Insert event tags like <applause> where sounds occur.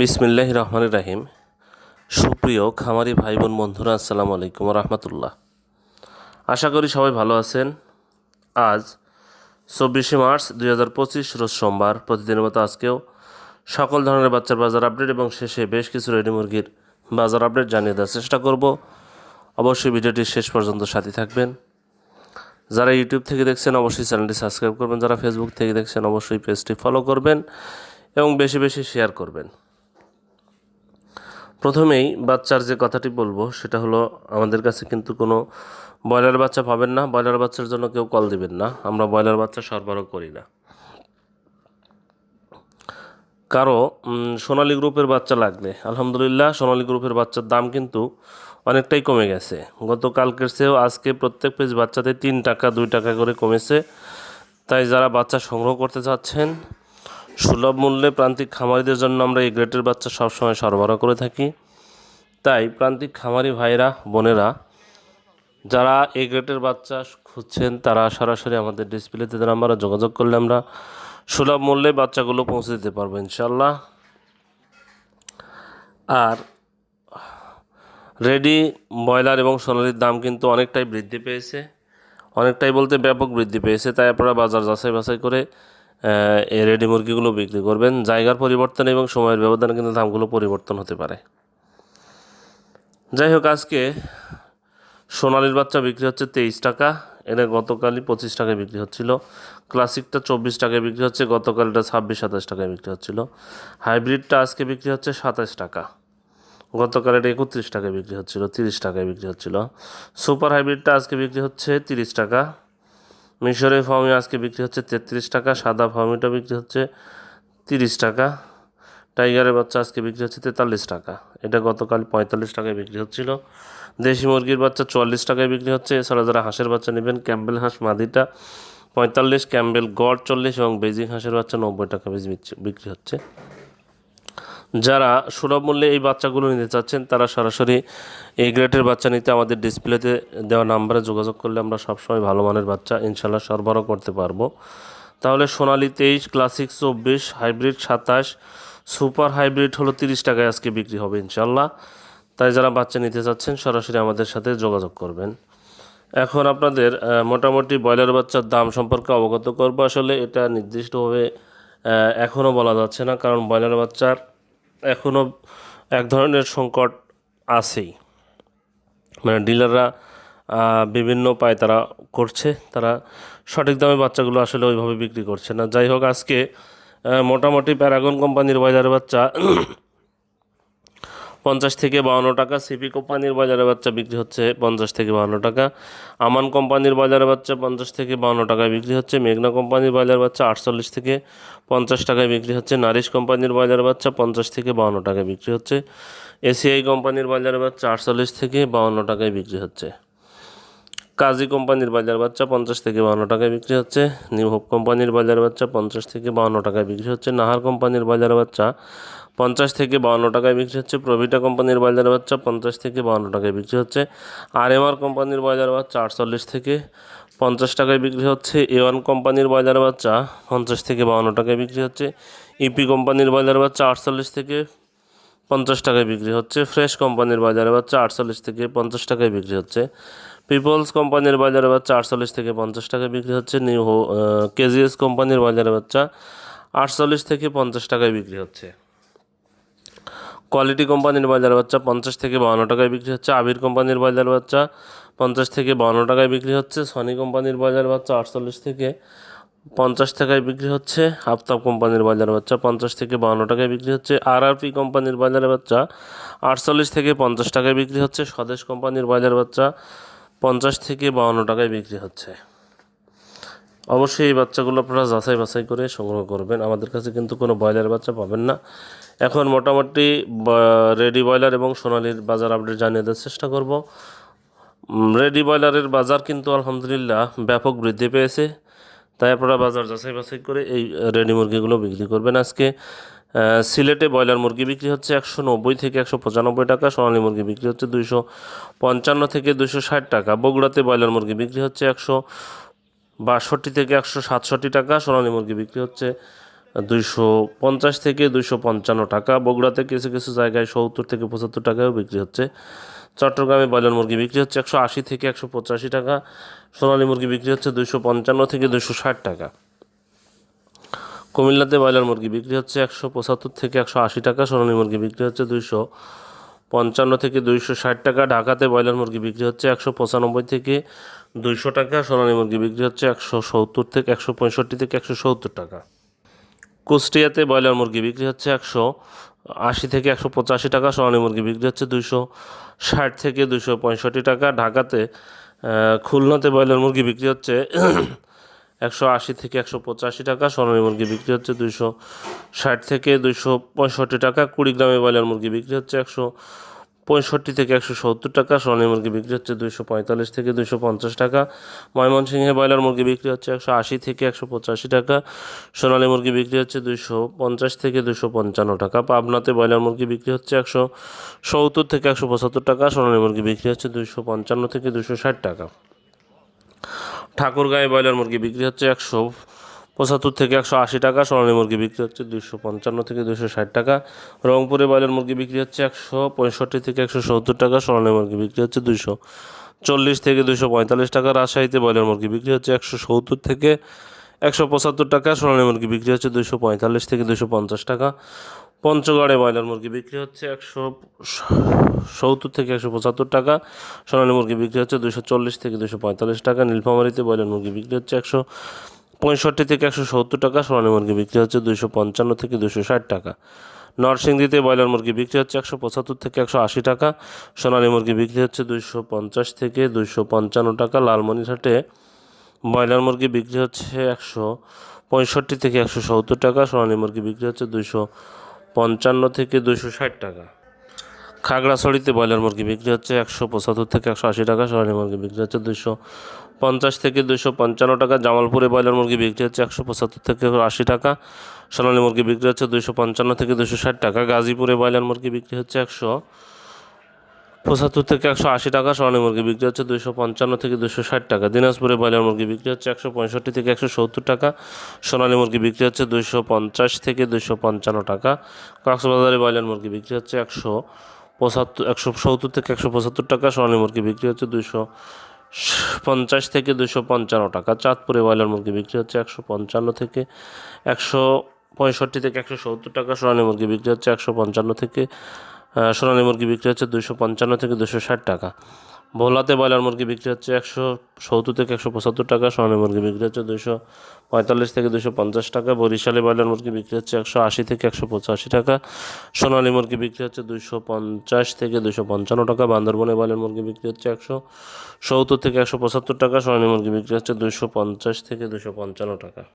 বিসমিল্লাহ রহমান রাহিম। সুপ্রিয় খামারি ভাই বোন বন্ধুরা, আসসালামু আলাইকুম রহমতুল্লাহ। আশা করি সবাই ভালো আছেন। আজ চব্বিশে মার্চ দুই হাজার পঁচিশ, রোজ সোমবার, প্রতিদিনের মতো আজকেও সকল ধরনের বাচ্চার বাজার আপডেট এবং শেষে বেশ কিছু রেডি মুরগির বাজার আপডেট জানিয়ে দেওয়ার চেষ্টা করব। অবশ্যই ভিডিওটি শেষ পর্যন্ত সাথে থাকবেন। যারা ইউটিউব থেকে দেখছেন, অবশ্যই চ্যানেলটি সাবস্ক্রাইব করবেন। যারা ফেসবুক থেকে দেখছেন, অবশ্যই পেজটি ফলো করবেন এবং বেশি বেশি শেয়ার করবেন। প্রথমেই বাচ্চার যে কথাটি বলব, সেটা হলো আমাদের কাছে কিন্তু কোনো ব্রয়লার বাচ্চা পাবেন না। ব্রয়লার বাচ্চার জন্য কেউ কল দিবেন না। আমরা ব্রয়লার বাচ্চা সরবরাহ করি না। কারও সোনালী গ্রুপের বাচ্চা লাগলে, আলহামদুলিল্লাহ, সোনালী গ্রুপের বাচ্চার দাম কিন্তু অনেকটাই কমে গেছে। গতকালকের চেয়েও আজকে প্রত্যেক পেজ বাচ্চাতে তিন টাকা, দুই টাকা করে কমেছে। তাই যারা বাচ্চা সংগ্রহ করতে চাচ্ছেন সুলভ মূল্যে প্রান্তিক খামারিদের জন্য আমরা এই গ্রেটের বাচ্চা সবসময় সরবরাহ করে থাকি। তাই প্রান্তিক খামারি ভাইরা, বোনেরা, যারা এই গ্রেটের বাচ্চা খুঁজছেন, তারা সরাসরি আমাদের ডিসপ্লেতে নাম্বারে যোগাযোগ করলে আমরা সুলভ মূল্যে বাচ্চাগুলো পৌঁছে দিতে পারব ইনশাল্লাহ আর রেডি, ব্রয়লার এবং সোনালির দাম কিন্তু অনেকটাই বৃদ্ধি পেয়েছে। অনেকটাই বলতে ব্যাপক বৃদ্ধি পেয়েছে, তাই আপনারা বাজার যাচাই বাছাই করে রেডি মুরগিগুলো বিক্রি করবেন। জায়গার পরিবর্তন এবং সময়ের ব্যবধানে কিন্তু দামগুলো পরিবর্তন হতে পারে। যাই হোক, আজকে সোনালির বাচ্চা বিক্রি হচ্ছে তেইশ টাকা। এটা গতকালই পঁচিশ টাকায় বিক্রি হচ্ছিল। ক্লাসিকটা চব্বিশ টাকায় বিক্রি হচ্ছে গতকাল এটা ছাব্বিশ, সাতাশ টাকায় বিক্রি হচ্ছিল। হাইব্রিডটা আজকে বিক্রি হচ্ছে সাতাশ টাকা। গতকাল এটা একত্রিশ টাকায় বিক্রি হচ্ছিল, তিরিশ টাকায় বিক্রি হচ্ছিল। সুপার হাইব্রিডটা আজকে বিক্রি হচ্ছে তিরিশ টাকা। মিশরের ফার্মি আজকে বিক্রি হচ্ছে তেত্রিশ টাকা, সাদা ফার্মিটা বিক্রি হচ্ছে তিরিশ টাকা, টাইগারের বাচ্চা আজকে বিক্রি হচ্ছে তেতাল্লিশ টাকা। এটা গতকাল পঁয়তাল্লিশ টাকায় বিক্রি হচ্ছিল। দেশি মুরগির বাচ্চা চুয়াল্লিশ টাকায় বিক্রি হচ্ছে। এছাড়া যারা হাঁসের বাচ্চা নেবেন ক্যাম্বেল হাঁস, মাদিটা পঁয়তাল্লিশ ক্যাম্বেল গড় চল্লিশ এবং বেজিং হাঁসের বাচ্চা নব্বই টাকা বিচ- বিক্রি হচ্ছে। যারা সুলভ মূল্যে এই বাচ্চাগুলো নিতে চাচ্ছেন, তারা সরাসরি এই গ্রেটের বাচ্চা নিতে আমাদের ডিসপ্লেতে দেওয়া নাম্বারে যোগাযোগ করলে আমরা সবসময় ভালো মানের বাচ্চা ইনশাল্লাহ সরবরাহ করতে পারব। তাহলে সোনালি তেইশ ক্লাসিক চব্বিশ হাইব্রিড সাতাশ সুপার হাইব্রিড হলো তিরিশ টাকায় আজকে বিক্রি হবে ইনশাল্লাহ তাই যারা বাচ্চা নিতে চাচ্ছেন, সরাসরি আমাদের সাথে যোগাযোগ করবেন। এখন আপনাদের মোটামুটি ব্রয়লার বাচ্চার দাম সম্পর্কে অবগত করব। আসলে এটা নির্দিষ্টভাবে এখনও বলা যাচ্ছে না, কারণ ব্রয়লার বাচ্চার এখনও এক ধরনের সংকট আছেই। মানে ডিলাররা বিভিন্ন পায় তারা করছে, তারা সঠিক দামে বাচ্চাগুলো আসলে ওইভাবে বিক্রি করছে না। যাই হোক, আজকে মোটামুটি প্যারাগন কোম্পানির বাজারের বাচ্চা পঞ্চাশ থেকে বাউন্ন টাকা। সিপি কোম্পানির বাজারে বাচ্চা বিক্রি হচ্ছে পঞ্চাশ থেকে বাউন্ন টাকা। আমান কোম্পানির বাজারে বাচ্চা পঞ্চাশ থেকে বাউন্ন টাকায় বিক্রি হচ্ছে। মেঘনা কোম্পানির বাজার বাচ্চা আটচল্লিশ থেকে পঞ্চাশ টাকায় বিক্রি হচ্ছে। নারিশ কোম্পানির বাজার বাচ্চা পঞ্চাশ থেকে বাউন্ন টাকায় বিক্রি হচ্ছে। এসিআই কোম্পানির বাজারে বাচ্চা আটচল্লিশ থেকে বাউন্ন টাকায় বিক্রি হচ্ছে। কাজী কোম্পানির বাজার বাচ্চা পঞ্চাশ থেকে বাউন্ন টাকায় বিক্রি হচ্ছে। নিউ হোপ কোম্পানির বাজার বাচ্চা পঞ্চাশ থেকে বাউন্ন টাকায় বিক্রি হচ্ছে। নাহার কোম্পানির বাজার বাচ্চা পঞ্চাশ থেকে বাউন্ন টাকায় বিক্রি হচ্ছে। প্রভিটা কোম্পানির বাজার বাচ্চা পঞ্চাশ থেকে বাউন্ন টাকায় বিক্রি হচ্ছে। আর এম আর কোম্পানির বাজার বাচ্চা আটচল্লিশ থেকে পঞ্চাশ টাকায় বিক্রি হচ্ছে। এ ওয়ান কোম্পানির বাজার বাচ্চা পঞ্চাশ থেকে বাউন্ন টাকায় বিক্রি হচ্ছে। ইপি কোম্পানির বাজার বাচ্চা আটচল্লিশ থেকে পঞ্চাশ টাকায় বিক্রি হচ্ছে। ফ্রেশ কোম্পানির বাজারে বাচ্চা আটচল্লিশ থেকে পঞ্চাশ টাকায় বিক্রি হচ্ছে। পিপলস কোম্পানির বাজারে বাচ্চা আটচল্লিশ থেকে পঞ্চাশ টাকায় বিক্রি হচ্ছে। নিউ কেজিএস কোম্পানির বাজারে বাচ্চা আটচল্লিশ থেকে পঞ্চাশ টাকায় বিক্রি হচ্ছে। কোয়ালিটি কোম্পানির বাজার বাচ্চা পঞ্চাশ থেকে বাউন্ন টাকায় বিক্রি হচ্ছে। আবির কোম্পানির বাজার বাচ্চা পঞ্চাশ থেকে বাউন্ন টাকায় বিক্রি হচ্ছে। সনি কোম্পানির বাজার বাচ্চা আটচল্লিশ থেকে পঞ্চাশ টাকায় বিক্রি হচ্ছে। আফতাব কোম্পানির বাজার বাচ্চা পঞ্চাশ থেকে বাউন্ন টাকায় বিক্রি হচ্ছে। আর আর পি কোম্পানির বাজারে বাচ্চা আটচল্লিশ থেকে পঞ্চাশ টাকায় বিক্রি হচ্ছে। স্বদেশ কোম্পানির বাজার বাচ্চা পঞ্চাশ থেকে বাউন্ন টাকায় বিক্রি হচ্ছে। অবশ্যই এই বাচ্চাগুলো আপনারা যাচাই বাছাই করে সংগ্রহ করবেন। আমাদের কাছে কিন্তু কোনো ব্রয়লার বাচ্চা পাবেন না। এখন মোটামুটি রেডি ব্রয়লার এবং সোনালির বাজার আপডেট জানিয়ে দেওয়ার চেষ্টা করব। রেডি ব্রয়লারের বাজার কিন্তু আলহামদুলিল্লাহ ব্যাপক বৃদ্ধি পেয়েছে। তাই আপনারা বাজার যাচাই বাছাই করে এই রেডি মুরগিগুলো বিক্রি করবেন আজকে। সিলেটে ব্রয়লার মুরগি বিক্রি হচ্ছে একশো নব্বই থেকে একশো পঁচানব্বই টাকা, সোনালী মুরগি বিক্রি হচ্ছে দুইশো পঞ্চান্ন থেকে দুইশো ষাট টাকা। বগুড়াতে ব্রয়লার মুরগি বিক্রি হচ্ছে একশো বাষট্টি থেকে একশো সাতষট্টি টাকা, সোনালী মুরগি বিক্রি হচ্ছে দুইশো পঞ্চাশ থেকে দুইশো পঞ্চান্ন টাকা। বগুড়াতে কিছু কিছু জায়গায় সত্তর থেকে পঁচাত্তর টাকাও বিক্রি হচ্ছে। চট্টগ্রামে ব্রয়লার মুরগি বিক্রি হচ্ছে একশো আশি থেকে একশো পঁচাশি টাকা। সোনালী মুরগি বিক্রি হচ্ছে দুইশো পঞ্চান্ন থেকে দুইশো ষাট টাকা। কুমিল্লাতে ব্রয়লার মুরগি বিক্রি হচ্ছে একশো পঁচাত্তর থেকে একশো আশি টাকা। সোনালী মুরগি বিক্রি হচ্ছে দুইশো পঞ্চান্ন থেকে দুইশো ষাট টাকা। ঢাকাতে ব্রয়লার মুরগি বিক্রি হচ্ছে একশো পঁচানব্বই থেকে দুইশো টাকা। সোনালী মুরগি বিক্রি হচ্ছে একশো সত্তর থেকে একশো পঁয়ষট্টি থেকে একশো সত্তর টাকা। কুষ্টিয়াতে ব্রয়লার মুরগি বিক্রি হচ্ছে একশো আশি থেকে একশো পঁচাশি টাকা, সোনালী মুরগি বিক্রি হচ্ছে দুশো ষাট থেকে দুশো পঁয়ষট্টি টাকা। ঢাকাতে খুলনাতে ব্রয়লার মুরগি বিক্রি হচ্ছে <clears throat> একশো আশি থেকে একশো পঁচাশি টাকা, সোনালী মুরগি বিক্রি হচ্ছে দুশো ষাট থেকে দুশো পঁয়ষট্টি টাকা। কুড়িগ্রামে ব্রয়লার মুরগি বিক্রি হচ্ছে একশো পঁয়ষট্টি থেকে একশো সত্তর টাকা, সোনালী মুরগি বিক্রি হচ্ছে দুইশো পঁয়তাল্লিশ থেকে দুইশো পঞ্চাশ টাকা, ময়মনসিংহে ব্রয়লার মুরগি বিক্রি হচ্ছে একশো আশি থেকে একশো পঁচাশি টাকা, সোনালী মুরগি বিক্রি হচ্ছে দুইশো পঞ্চাশ থেকে দুইশো পঞ্চান্ন টাকা, পাবনাতে ব্রয়লার মুরগি বিক্রি হচ্ছে একশো সত্তর থেকে একশো পঁচাত্তর টাকা, সোনালী মুরগি বিক্রি হচ্ছে দুইশো পঞ্চান্ন থেকে দুইশো ষাট টাকা। ঠাকুরগাঁয়ে ব্রয়লার মুরগি বিক্রি হচ্ছে একশো পঁচাত্তর থেকে একশো আশি টাকা, সোনালী মুরগি বিক্রি হচ্ছে দুইশো পঞ্চান্ন থেকে দুইশো ষাট টাকা। রংপুরে ব্রয়লার মুরগি বিক্রি হচ্ছে একশো পঁয়ষট্টি থেকে একশো সত্তর টাকা, সোনালী মুরগি বিক্রি হচ্ছে দুইশো চল্লিশ থেকে দুইশো পঁয়তাল্লিশ টাকা। রাজশাহীতে ব্রয়লার মুরগি বিক্রি হচ্ছে একশো সত্তর থেকে একশো পঁচাত্তর টাকা, সোনালী মুরগি বিক্রি হচ্ছে দুইশো পঁয়তাল্লিশ থেকে দুশো পঞ্চাশ টাকা। পঞ্চগড়ে ব্রয়লার মুরগি বিক্রি হচ্ছে একশো সত্তর থেকে একশো পঁচাত্তর টাকা, সোনালী মুরগি বিক্রি হচ্ছে দুশো চল্লিশ থেকে দুশো পঁয়তাল্লিশ টাকা। নীলফামারিতে ব্রয়লার মুরগি বিক্রি হচ্ছে একশো পঁয়ষট্টি থেকে একশো সত্তর টাকা, সোনালী মুরগি বিক্রি হচ্ছে দুশো পঞ্চান্ন থেকে দুশো ষাট টাকা। নরসিংদীতে ব্রয়লার মুরগি বিক্রি হচ্ছে একশো পঁচাত্তর থেকে একশো আশি টাকা, সোনালী মুরগি বিক্রি হচ্ছে দুইশো পঞ্চাশ থেকে দুইশো পঞ্চান্ন টাকা, লালমনিরহাটে ব্রয়লার মুরগি বিক্রি হচ্ছে একশো পঁয়ষট্টি থেকে একশো সত্তর টাকা, সোনালী মুরগি বিক্রি হচ্ছে দুইশো পঞ্চান্ন থেকে দুইশো ষাট টাকা। খাগড়াছড়িতে ব্রয়লার মুরগি বিক্রি হচ্ছে একশো পঁচাত্তর থেকে একশো আশি টাকা সোনালী মুরগি বিক্রি হচ্ছে দুইশো পঞ্চাশ থেকে দুইশো পঞ্চান্ন টাকা, জামালপুরে ব্রয়লার মুরগি বিক্রি হচ্ছে একশো পঁচাত্তর থেকে আশি টাকা সোনালী মুরগি বিক্রি হচ্ছে দুইশো পঞ্চান্ন থেকে দুশো ষাট টাকা, গাজীপুরে ব্রয়লার মুরগি বিক্রি হচ্ছে একশো পঁচাত্তর থেকে একশো আশি টাকা সোনালী মুরগি বিক্রি হচ্ছে দুইশো পঞ্চান্ন থেকে দুশো ষাট টাকা, দিনাজপুরে ব্রয়লার মুরগি বিক্রি হচ্ছে একশো পঁয়ষট্টি থেকে একশো সত্তর টাকা সোনালী মুরগি বিক্রি হচ্ছে দুইশো পঞ্চাশ থেকে দুইশো পঞ্চান্ন টাকা, কক্সবাজারে ব্রয়লার মুরগি বিক্রি হচ্ছে একশো পঁচাত্তর, একশো সত্তর থেকে একশো পঁচাত্তর টাকা, সোনালী মুরগি বিক্রি হচ্ছে দুইশো পঞ্চাশ থেকে দুশো পঞ্চান্ন টাকা। চাঁদপুরে ব্রয়লার মুরগি বিক্রি হচ্ছে একশো পঞ্চান্ন থেকে একশো পঁয়ষট্টি থেকে একশো সত্তর টাকা, সোনালী মুরগি বিক্রি হচ্ছে একশো পঞ্চান্ন থেকে সোনালী মুরগি বিক্রি হচ্ছে দুশো পঞ্চান্ন থেকে দুশো ষাট টাকা। ভোলাতে ব্রয়লার মুরগি বিক্রি হচ্ছে একশো সত্তর থেকে একশো পঁচাত্তর টাকা, সোনালী মুরগি বিক্রি হচ্ছে দুশো পঁয়তাল্লিশ থেকে দুশো পঞ্চাশ টাকা, বরিশালে ব্রয়লার মুরগি বিক্রি হচ্ছে একশো আশি থেকে একশো পঁচাশি টাকা, সোনালী মুরগি বিক্রি হচ্ছে দুশো পঞ্চাশ থেকে দুশো পঞ্চান্ন টাকা, বান্দরবনে ব্রয়লার মুরগি বিক্রি হচ্ছে একশো সত্তর থেকে একশো পঁচাত্তর টাকা, সোনালী মুরগি বিক্রি হচ্ছে দুশো পঞ্চাশ থেকে দুশো পঞ্চান্ন টাকা।